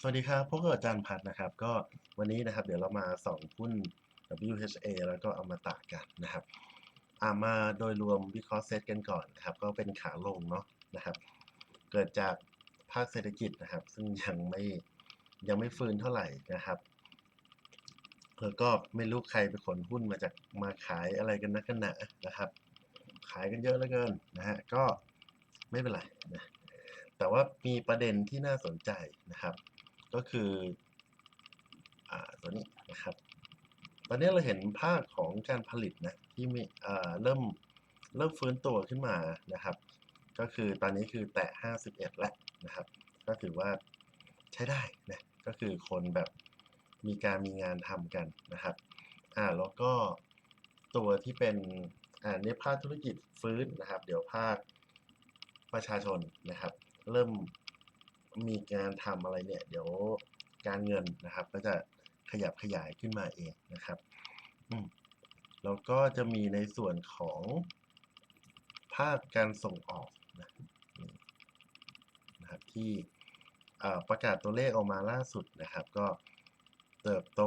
สวัสดีครับพบกับอาจารย์พัดนะครับ ก็วันนี้นะครับ เดี๋ยวเรามาสองหุ้น WHA แล้วก็เอามาตากกันนะครับอามาโดยรวมวิเคราะห์เซตกันก่อนนะครับ ก็เป็นขาลงเนาะนะครับ เกิดจากภาคเศรษฐกิจนะครับ ซึ่งยังไม่ยังไม่ฟื้นเท่าไหร่นะครับแล้วก็ไม่รู้ใครไปขนหุ้นมาจากมาขายอะไรกันนักกันหนานะครับ ขายกันเยอะเหลือเกินนะฮะก็ไม่เป็นไรนะแต่ว่ามีประเด็นที่น่าสนใจนะครับ ก็คืออ่าตัวนี้นะครับ ตอนนี้เราเห็นภาคของการผลิตนะที่มีอ่าเริ่มเริ่มฟื้นตัวขึ้นมานะครับ ก็คือตอนนี้คือแตะ 51 แล้วนะครับ ก็ถือว่าใช้ได้นะก็คือคนแบบมีการมีงานทำกันนะครับอ่าแล้วก็ตัวที่เป็นอ่าในภาคธุรกิจฟื้นนะครับ เดี๋ยวภาคประชาชนนะครับ เริ่ม มีการทำอะไรเนี่ย เดี๋ยวการเงินนะครับ ก็จะขยับขยายขึ้นมาเองนะครับแล้วก็จะมีในส่วนของภาคการส่งออกนะนะครับที่ประกาศตัวเลขออกมาล่าสุดนะครับ ก็เติบโต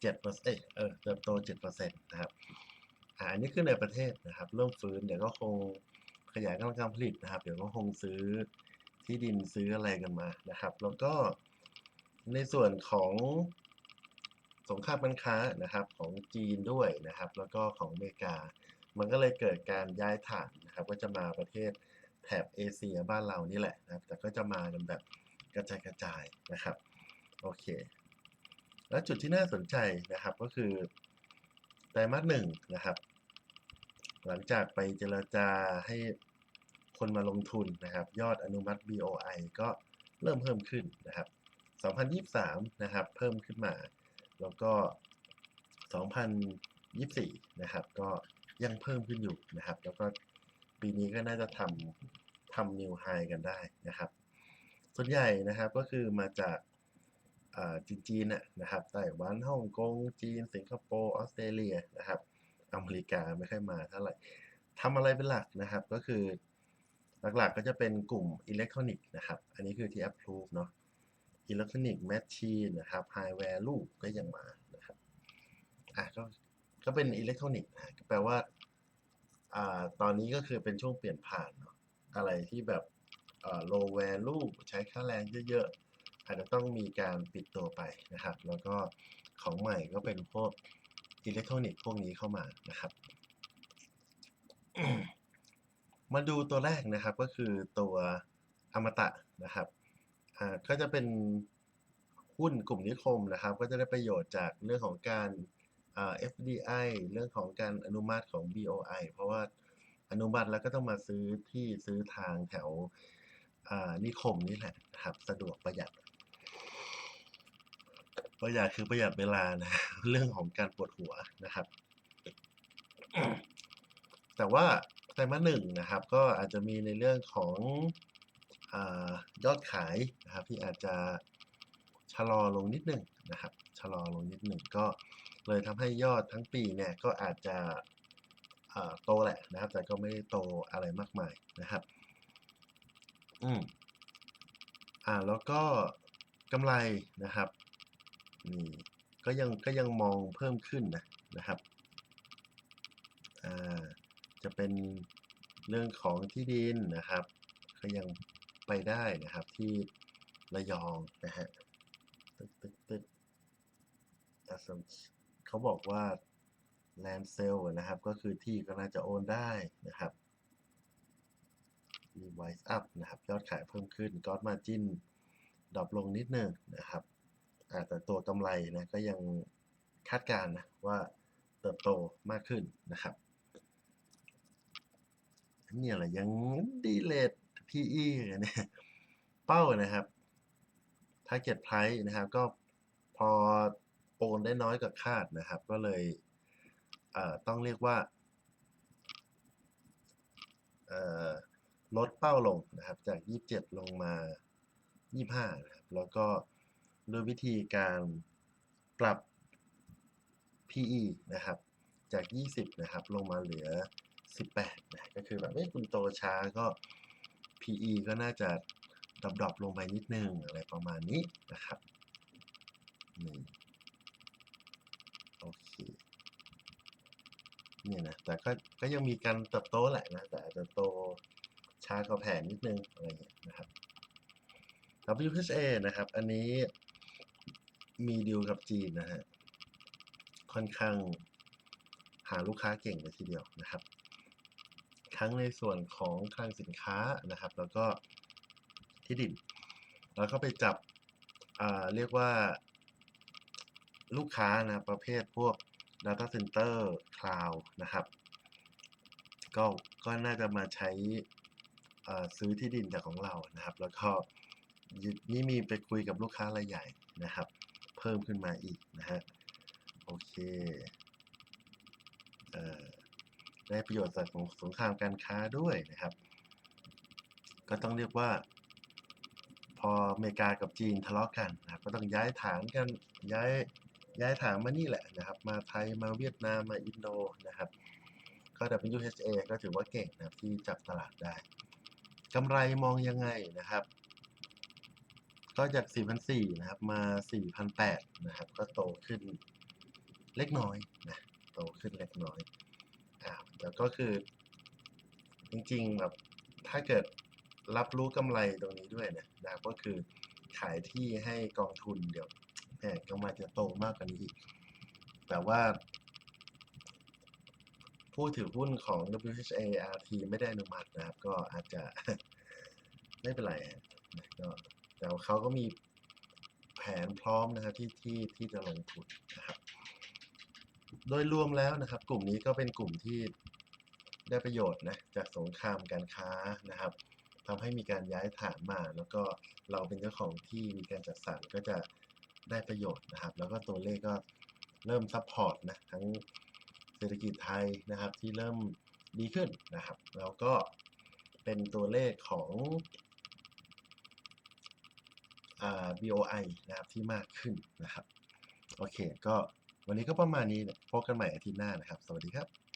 7%เอเซ็นต์เออเติบโต7%นะครับอันนี้คือในประเทศนะครับ เริ่มฟื้นเดี๋ยวก็คงขยายกำลังการผลิตนะครับ เดี๋ยวก็คงซื้อ ที่ดินซื้ออะไรกันมานะครับ แล้วก็ในส่วนของสงครามการค้านะครับของจีนด้วยนะครับ แล้วก็ของอเมริกา มันก็เลยเกิดการย้ายฐานนะครับ ก็จะมาประเทศแถบเอเชียบ้านเรานี่แหละนะครับ แต่ก็จะมากันแบบกระจายกระจายนะครับโอเค แล้วจุดที่น่าสนใจนะครับก็คือไตรมาสหนึ่งนะครับ หลังจากไปเจรจาให้ คนมาลงทุนนะครับ ยอดอนุมัติ BOI ก็เริ่มเพิ่มขึ้นนะครับ 2023 นะครับ เพิ่มขึ้นมา แล้วก็ 2024 นะครับ ก็ยังเพิ่มขึ้นอยู่นะครับ แล้วก็ปีนี้ก็น่าจะทำทำนิวไฮกันได้นะครับ ส่วนใหญ่นะครับก็คือมาจากจีนจีนะนะครับไต้หวันฮ่องกงจีน สิงคโปร์ออสเตรเลียนะครับ อเมริกาไม่ค่อยมาเท่าไหร่ทำอะไรเป็นหลักนะครับ ก็คือ หลักๆก็จะเป็นกลุ่มอิเล็กทรอนิกส์นะครับ อันนี้คือที่ approve เนาะอิเล็กทรอนิกส์แมชชีนนะครับ high value ก็ยังมานะครับอะก็ก็เป็นอิเล็กทรอนิกส์นะแปลว่าอ่าตอนนี้ก็คือเป็นช่วงเปลี่ยนผ่านเนาะอะไรที่แบบอ่า low value ใช้ค่าแรงเยอะๆ อาจจะต้องมีการปิดตัวไปนะครับ แล้วก็ของใหม่ก็เป็นพวกอิเล็กทรอนิกส์พวกนี้เข้ามานะครับ มาดูตัวแรกนะครับก็คือตัวอมตะนะครับอ่าก็จะเป็นหุ้นกลุ่มนิคมนะครับ ก็จะได้ประโยชน์จากเรื่องของการ FDI เรื่องของการอนุมัติของ BOI เพราะว่าอนุมัติแล้วก็ต้องมาซื้อที่ซื้อทางแถวนิคมนี่แหละครับสะดวกประหยัด ประหยัดคือประหยัดเวลานะเรื่องของการปวดหัวนะครับ แต่ว่า ตรมาสหนึ่งนะครับ ก็อาจจะมีในเรื่องของอยอดขายนะครับ ที่อาจจะชะลอลงนิดหนึ่งนะครับชะลอลงนิดหนึ่งก็เลยทำให้ยอดทั้งปีเนี่ยก็อาจจะโตแหละนะครับ แต่ก็ไม่ได้โตอะไรมากมายนะครับอืมอ่าแล้วก็กำไรนะครับนี่ก็ยังก็ยังมองเพิ่มขึ้นนะนะครับ จะเป็นเรื่องของที่ดินนะครับ ก็ยังไปได้นะครับที่ระยองนะฮะตึกตึกตึกเขาบอกว่า land sale นะครับ ก็คือที่ก็น่าจะโอนได้นะครับ revise up นะครับ ยอดขายเพิ่มขึ้น gross margin ดรอปลงนิดหนึ่งนะครับแต่ตัวกำไรนะก็ยังคาดการณ์นะว่าเติบโตมากขึ้นนะครับ เนี่ยแหละยังดีเลท PE เนี่ยเป้านะครับ target price นะครับ ก็พอโอนได้น้อยกว่าคาดนะครับ ก็เลยเต้องเรียกว่าลดเป้าลงนะครับ จาก 27 ลงมา 25 นะครับ แล้วก็ด้วยวิธีการปรับ PE นะครับ จาก 20 นะครับ ลงมาเหลือ 18นะก็คือแบบเอ้คุณโตช้าก็ PE ก็น่าจะดรอปลงไปนิดนึงอะไรประมาณนี้นะครับนี่โอเคเนี่ยนะแต่ก็ก็ยังมีการเติบโตแหละนะ แต่อาจจะโตช้ากว่าแผนนิดนึงอะไรอย่างเงี้ยนะครับ WHA นะครับ อันนี้มีดีลกับจีนนะฮะค่อนข้างหาลูกค้าเก่งเลยทีเดียวนะครับ ทั้งในส่วนของคลังสินค้านะครับ แล้วก็ที่ดิน แล้วก็ไปจับเรียกว่าลูกค้านะประเภทพวก Data Center Cloud นะครับ ก็ก็น่าจะมาใช้ซื้อที่ดินจากของเรานะครับ แล้วก็นี่มีไปคุยกับลูกค้ารายใหญ่นะครับ เพิ่มขึ้นมาอีกนะฮะโอเคเอ่อ ได้ประโยชน์จากของสงครามการค้าด้วยนะครับ ก็ต้องเรียกว่า พออเมริกากับจีนทะเลาะกันนะครับก็ต้องย้ายฐานกันย้ายย้ายฐานมานี่แหละนะครับ มาไทยมาเวียดนามมาอินโดนะครับก็ WHA ก็ถือว่าเก่งนะครับที่จับตลาดได้กำไรมองยังไงนะครับ ก็จาก 4,400นะครับ มา 4,800นะครับ ก็โตขึ้นเล็กน้อยนะโตขึ้นเล็กน้อย อ่าแต่ก็คือ จริงๆแบบถ้าเกิดรับรู้กำไรตรงนี้ด้วยเนี่ยนะครับก็คือขายที่ให้กองทุนเดี๋ยวแหมกำไรจะโตมากกว่านี้อีก แต่ว่า ผู้ถือหุ้นของ WHA RT ไม่ได้อนุมัตินะครับ ก็อาจจะไม่เป็นไรนะก็แต่เขาก็มีแผนพร้อมนะครับที่ที่ที่จะลงทุนนะครับ โดยรวมแล้วนะครับ กลุ่มนี้ก็เป็นกลุ่มที่ ได้ประโยชน์นะจากสงครามการค้านะครับทำให้มีการย้ายฐานมา แล้วก็เราเป็นเจ้าของที่มีการจัดสรรก็จะได้ประโยชน์นะครับ แล้วก็ตัวเลขก็เริ่มซัพพอร์ตนะทั้งเศรษฐกิจไทยนะครับที่เริ่มดีขึ้นนะครับ แล้วก็เป็นตัวเลขของอ่า BOI นะครับที่มากขึ้นนะครับ โอเค ก็วันนี้ก็ประมาณนี้พบกันใหม่อาทิตย์หน้านะครับ สวัสดีครับ